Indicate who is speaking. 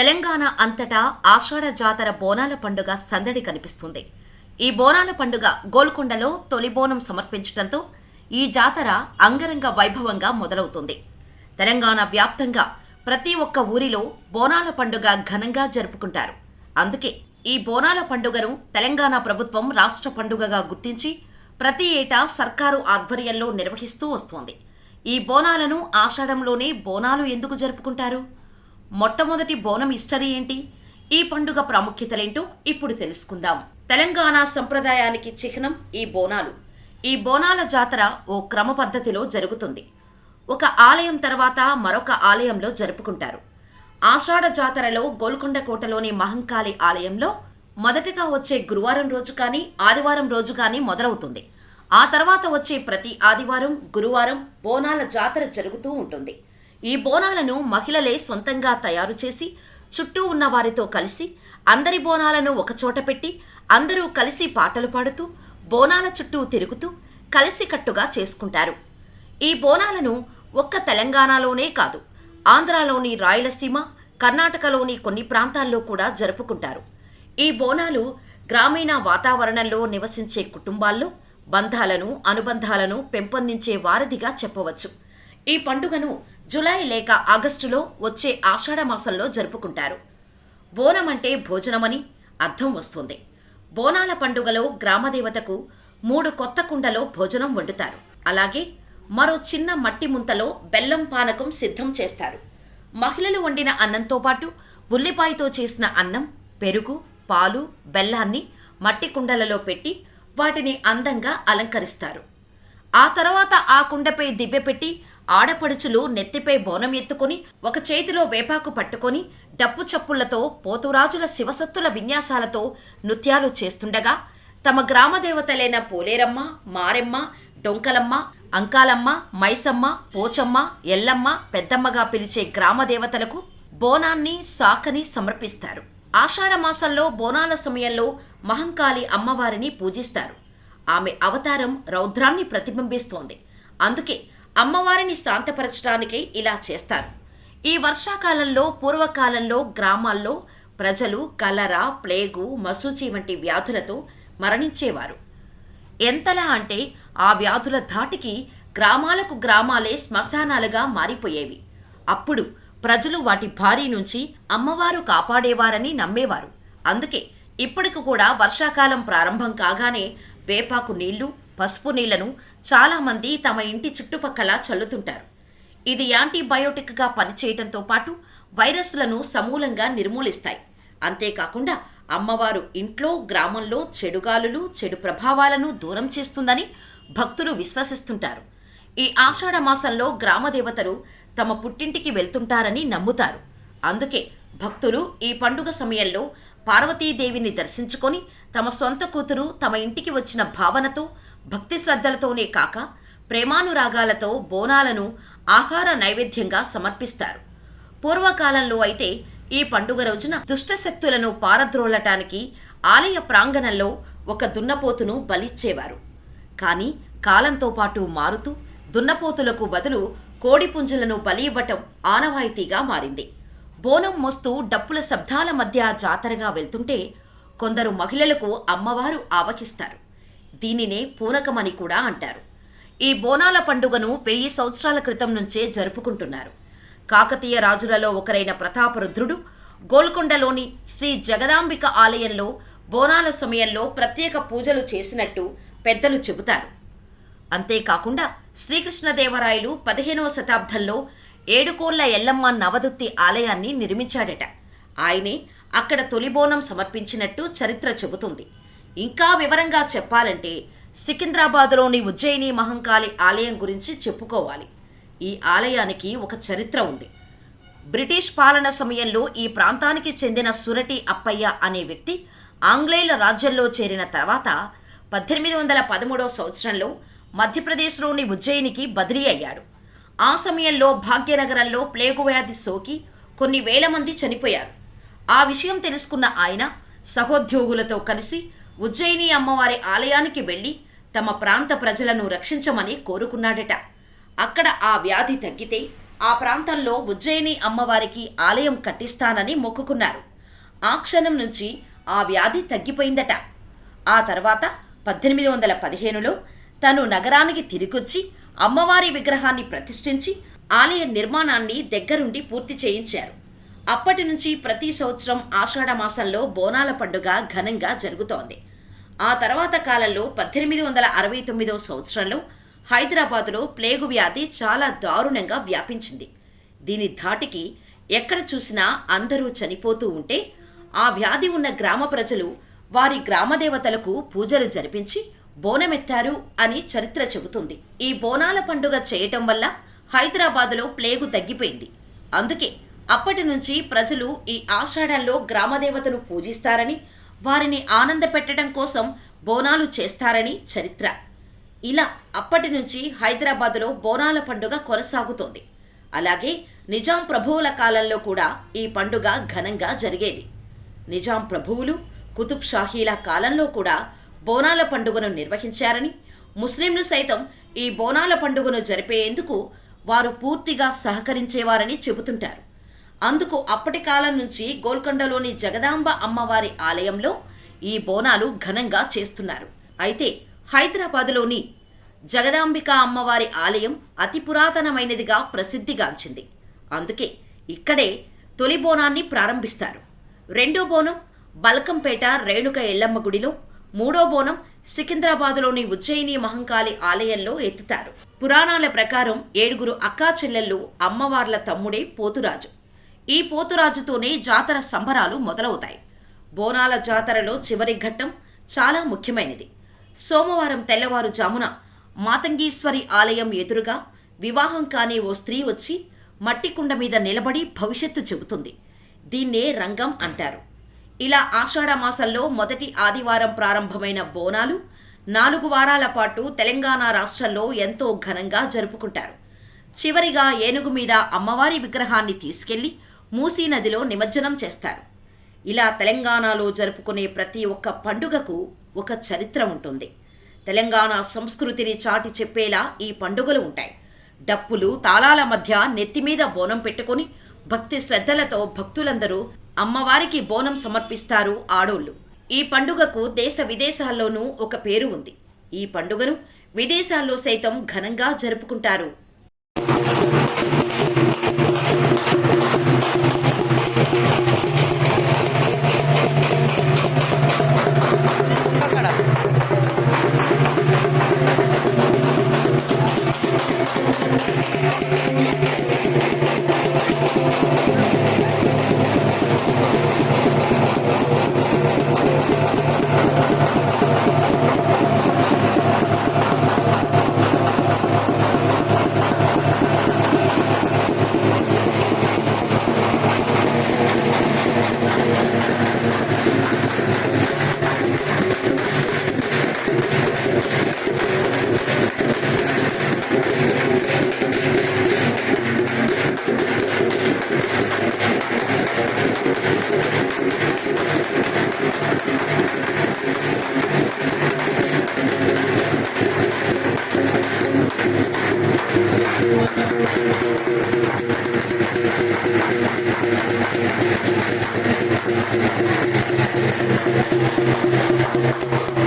Speaker 1: తెలంగాణ అంతటా ఆషాఢ జాతర బోనాల పండుగ సందడి కనిపిస్తుంది. ఈ బోనాల పండుగ గోల్కొండలో తొలి బోనం సమర్పించడంతో ఈ జాతర అంగరంగ వైభవంగా మొదలవుతుంది. తెలంగాణ వ్యాప్తంగా ప్రతి ఒక్క ఊరిలో బోనాల పండుగ ఘనంగా జరుపుకుంటారు. అందుకే ఈ బోనాల పండుగను తెలంగాణ ప్రభుత్వం రాష్ట్ర పండుగగా గుర్తించి ప్రతి ఏటా సర్కారు ఆధ్వర్యంలో నిర్వహిస్తూ వస్తోంది. ఈ బోనాలను ఆషాఢంలోనే బోనాలు ఎందుకు జరుపుకుంటారు? మొట్టమొదటి బోనం హిస్టరీ ఏంటి? ఈ పండుగ ప్రాముఖ్యతలేంటో ఇప్పుడు తెలుసుకుందాం. తెలంగాణ సంప్రదాయానికి చిహ్నం ఈ బోనాలు. ఈ బోనాల జాతర ఓ క్రమ పద్ధతిలో జరుగుతుంది. ఒక ఆలయం తర్వాత మరొక ఆలయంలో జరుపుకుంటారు. ఆషాఢ జాతరలో గోల్కొండ కోటలోని మహంకాళి ఆలయంలో మొదటగా వచ్చే గురువారం రోజు కానీ ఆదివారం రోజు కానీ మొదలవుతుంది. ఆ తర్వాత వచ్చే ప్రతి ఆదివారం గురువారం బోనాల జాతర జరుగుతూ ఉంటుంది. ఈ బోనాలను మహిళలే సొంతంగా తయారు చేసి చుట్టూ ఉన్న వారితో కలిసి అందరి బోనాలను ఒకచోట పెట్టి అందరూ కలిసి పాటలు పాడుతూ బోనాల చుట్టూ తిరుగుతూ కలిసికట్టుగా చేసుకుంటారు. ఈ బోనాలను ఒక్క తెలంగాణలోనే కాదు ఆంధ్రాలోని రాయలసీమ కర్ణాటకలోని కొన్ని ప్రాంతాల్లో కూడా జరుపుకుంటారు. ఈ బోనాలు గ్రామీణ వాతావరణంలో నివసించే కుటుంబాల్లో బంధాలను అనుబంధాలను పెంపొందించే వారధిగా చెప్పవచ్చు. ఈ పండుగను జులై లేక ఆగస్టులో వచ్చే ఆషాఢ మాసంలో జరుపుకుంటారు. బోనం అంటే భోజనమని అర్థం వస్తుంది. బోనాల పండుగలో గ్రామదేవతకు మూడు కొత్త కుండలో భోజనం వండుతారు. అలాగే మరో చిన్న మట్టి ముంతలో బెల్లం పానకం సిద్ధం చేస్తారు. మహిళలు వండిన అన్నంతో పాటు ఉల్లిపాయతో చేసిన అన్నం పెరుగు పాలు బెల్లాన్ని మట్టి కుండలలో పెట్టి వాటిని అందంగా అలంకరిస్తారు. ఆ తర్వాత ఆ కుండపై దివ్య పెట్టి ఆడపడుచులు నెత్తిపై బోనం ఎత్తుకొని ఒక చేతిలో వేపాకు పట్టుకొని డప్పు చప్పుళ్ళతో పోతురాజుల శివసత్తుల విన్యాసాలతో నృత్యాలు చేస్తుండగా తమ గ్రామదేవతలైన పోలేరమ్మ మారెమ్మ డొంకలమ్మ అంకాలమ్మ మైసమ్మ పోచమ్మ ఎల్లమ్మ పెద్దమ్మగా పిలిచే గ్రామదేవతలకు బోనాన్ని సాకని సమర్పిస్తారు. ఆషాఢమాసంలో బోనాల సమయంలో మహంకాళి అమ్మవారిని పూజిస్తారు. ఆమె అవతారం రౌద్రాన్ని ప్రతిబింబిస్తోంది. అందుకే అమ్మవారిని శాంతపరచడానికే ఇలా చేస్తారు. ఈ వర్షాకాలంలో పూర్వకాలంలో గ్రామాల్లో ప్రజలు కలరా ప్లేగు మసూచి వంటి వ్యాధులతో మరణించేవారు. ఎంతలా అంటే ఆ వ్యాధుల ధాటికి గ్రామాలకు గ్రామాలే శ్మశానాలుగా మారిపోయేవి. అప్పుడు ప్రజలు వాటి భారీ నుంచి అమ్మవారు కాపాడేవారని నమ్మేవారు. అందుకే ఇప్పటికి కూడా వర్షాకాలం ప్రారంభం కాగానే వేపాకు నీళ్ళు పసుపు నీళ్ళను చాలామంది తమ ఇంటి చుట్టుపక్కల చల్లుతుంటారు. ఇది యాంటీబయోటిక్గా పనిచేయడంతో పాటు వైరస్లను సమూలంగా నిర్మూలిస్తాయి. అంతేకాకుండా అమ్మవారు ఇంట్లో గ్రామంలో చెడుగాలులు చెడు ప్రభావాలను దూరం చేస్తుందని భక్తులు విశ్వసిస్తుంటారు. ఈ ఆషాఢ మాసంలో గ్రామదేవతలు తమ పుట్టింటికి వెళ్తుంటారని నమ్ముతారు. అందుకే భక్తులు ఈ పండుగ సమయంలో పార్వతీదేవిని దర్శించుకొని తమ సొంత కూతురు తమ ఇంటికి వచ్చిన భావనతో భక్తి శ్రద్ధలతోనే కాక ప్రేమానురాగాలతో బోనాలను ఆహార నైవేద్యంగా సమర్పిస్తారు. పూర్వకాలంలో అయితే ఈ పండుగ రోజున దుష్టశక్తులను పారద్రోలటానికి ఆలయ ప్రాంగణంలో ఒక దున్నపోతును బలిచ్చేవారు. కానీ కాలంతో పాటు మారుతూ దున్నపోతులకు బదులు కోడిపుంజులను బలి ఇవ్వటం ఆనవాయితీగా మారింది. బోనం మోస్తూ డప్పుల శబ్దాల మధ్య జాతరగా వెళ్తుంటే కొందరు మహిళలకు అమ్మవారు ఆవకిస్తారు. దీనినే పూనకమని కూడా అంటారు. ఈ బోనాల పండుగను వెయ్యి సంవత్సరాల క్రితం నుంచే జరుపుకుంటున్నారు. కాకతీయ రాజులలో ఒకరైన ప్రతాపరుద్రుడు గోల్కొండలోని శ్రీ జగదాంబిక ఆలయంలో బోనాల సమయంలో ప్రత్యేక పూజలు చేసినట్టు పెద్దలు చెబుతారు. అంతేకాకుండా శ్రీకృష్ణదేవరాయలు పదిహేనవ శతాబ్దంలో ఏడుకోళ్ళ ఎల్లమ్మ నవదుత్తి ఆలయాన్ని నిర్మించాడట. ఆయనే అక్కడ తొలిబోనం సమర్పించినట్టు చరిత్ర చెబుతుంది. ఇంకా వివరంగా చెప్పాలంటే సికింద్రాబాదులోని ఉజ్జయిని మహంకాళి ఆలయం గురించి చెప్పుకోవాలి. ఈ ఆలయానికి ఒక చరిత్ర ఉంది. బ్రిటిష్ పాలన సమయంలో ఈ ప్రాంతానికి చెందిన సురటి అప్పయ్య అనే వ్యక్తి ఆంగ్లేయుల రాజ్యంలో చేరిన తర్వాత పద్దెనిమిది వందల పదమూడవ సంవత్సరంలో మధ్యప్రదేశ్లోని ఉజ్జయినికి బదిలీ అయ్యాడు. ఆ సమయంలో భాగ్యనగరంలో ప్లేగు వ్యాధి సోకి కొన్ని వేల మంది చనిపోయారు. ఆ విషయం తెలుసుకున్న ఆయన సహోద్యోగులతో కలిసి ఉజ్జయిని అమ్మవారి ఆలయానికి వెళ్ళి తమ ప్రాంత ప్రజలను రక్షించమని కోరుకున్నాడట. అక్కడ ఆ వ్యాధి తగ్గితే ఆ ప్రాంతంలో ఉజ్జయిని అమ్మవారికి ఆలయం కట్టిస్తానని మొక్కుకున్నారు. ఆ క్షణం నుంచి ఆ వ్యాధి తగ్గిపోయిందట. ఆ తర్వాత పద్దెనిమిది వందల పదిహేనులో తను నగరానికి తిరిగొచ్చి అమ్మవారి విగ్రహాన్ని ప్రతిష్ఠించి ఆలయ నిర్మాణాన్ని దగ్గరుండి పూర్తి చేయించారు. అప్పటి నుంచి ప్రతి సంవత్సరం ఆషాఢ మాసంలో బోనాల పండుగ ఘనంగా జరుగుతోంది. ఆ తర్వాత కాలంలో పద్దెనిమిది వందల అరవై తొమ్మిదవ సంవత్సరంలో హైదరాబాదులో ప్లేగు వ్యాధి చాలా దారుణంగా వ్యాపించింది. దీని ధాటికి ఎక్కడ చూసినా అందరూ చనిపోతూ ఉంటే ఆ వ్యాధి ఉన్న గ్రామ ప్రజలు వారి గ్రామదేవతలకు పూజలు జరిపించి బోనమెత్తారు అని చరిత్ర చెబుతుంది. ఈ బోనాల పండుగ చేయటం వల్ల హైదరాబాదులో ప్లేగు తగ్గిపోయింది. అందుకే అప్పటి నుంచి ప్రజలు ఈ ఆషాఢంలో గ్రామదేవతను పూజిస్తారని వారిని ఆనంద పెట్టడం కోసం బోనాలు చేస్తారని చరిత్ర. ఇలా అప్పటి నుంచి హైదరాబాదులో బోనాల పండుగ కొనసాగుతోంది. అలాగే నిజాం ప్రభువుల కాలంలో కూడా ఈ పండుగ ఘనంగా జరిగేది. నిజాం ప్రభువులు కుతుబ్ షాహీల కాలంలో కూడా బోనాల పండుగను నిర్వహించారని ముస్లింలు సైతం ఈ బోనాల పండుగను జరిపేందుకు వారు పూర్తిగా సహకరించేవారని చెబుతుంటారు. అందుకు అప్పటి కాలం నుంచి గోల్కొండలోని జగదాంబ అమ్మవారి ఆలయంలో ఈ బోనాలు ఘనంగా చేస్తున్నారు. అయితే హైదరాబాదులోని జగదాంబిక అమ్మవారి ఆలయం అతి పురాతనమైనదిగా ప్రసిద్ధిగాంచింది. అందుకే ఇక్కడే తొలి బోనాన్ని ప్రారంభిస్తారు. రెండో బోనం బల్కంపేట రేణుక ఎల్లమ్మ గుడిలో మూడో బోనం సికింద్రాబాదులోని ఉజ్జయిని మహంకాళి ఆలయంలో ఎత్తుతారు. పురాణాల ప్రకారం ఏడుగురు అక్కా చెల్లెళ్ళు అమ్మవార్ల తమ్ముడే పోతురాజు. ఈ పోతురాజుతోనే జాతర సంబరాలు మొదలవుతాయి. బోనాల జాతరలో చివరి ఘట్టం చాలా ముఖ్యమైనది. సోమవారం తెల్లవారుజామున మాతంగీశ్వరి ఆలయం ఎదురుగా వివాహం కాని ఓ స్త్రీ వచ్చి మట్టి కుండ మీద నిలబడి భవిష్యత్తు చెబుతుంది. దీన్నే రంగం అంటారు. ఇలా ఆషాఢ మాసంలో మొదటి ఆదివారం ప్రారంభమైన బోనాలు నాలుగు వారాల పాటు తెలంగాణ రాష్ట్రంలో ఎంతో ఘనంగా జరుపుకుంటారు. చివరిగా ఏనుగు మీద అమ్మవారి విగ్రహాన్ని తీసుకెళ్ళి మూసీ నదిలో నిమజ్జనం చేస్తారు. ఇలా తెలంగాణలో జరుపుకునే ప్రతి ఒక్క పండుగకు ఒక చరిత్ర ఉంటుంది. తెలంగాణ సంస్కృతిని చాటి చెప్పేలా ఈ పండుగలు ఉంటాయి. డప్పులు తాళాల మధ్య నెత్తిమీద బోనం పెట్టుకొని భక్తి శ్రద్ధలతో భక్తులందరూ అమ్మవారికి బోనం సమర్పిస్తారు ఆడోళ్ళు. ఈ పండుగకు దేశ విదేశాల్లోనూ ఒక పేరు ఉంది. ఈ పండుగను విదేశాల్లో సైతం ఘనంగా జరుపుకుంటారు. Thank you.